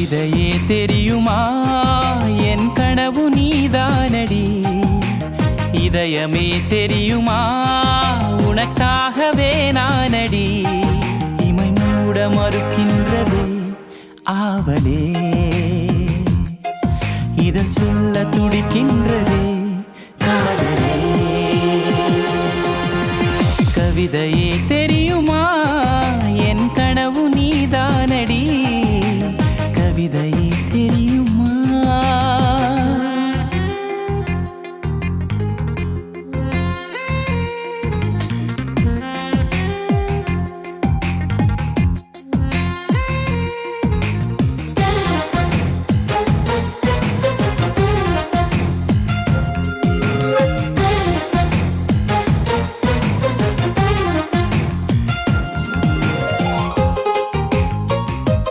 கவிதையே தெரியுமா? என் கனவு நீதானடி. இதயமே தெரியுமா? உனக்காகவே நானடி. இமை மூட மறுக்கின்றது ஆவலே. இதன் சொல்ல துடிக்கின்றதே காதலே. கவிதையே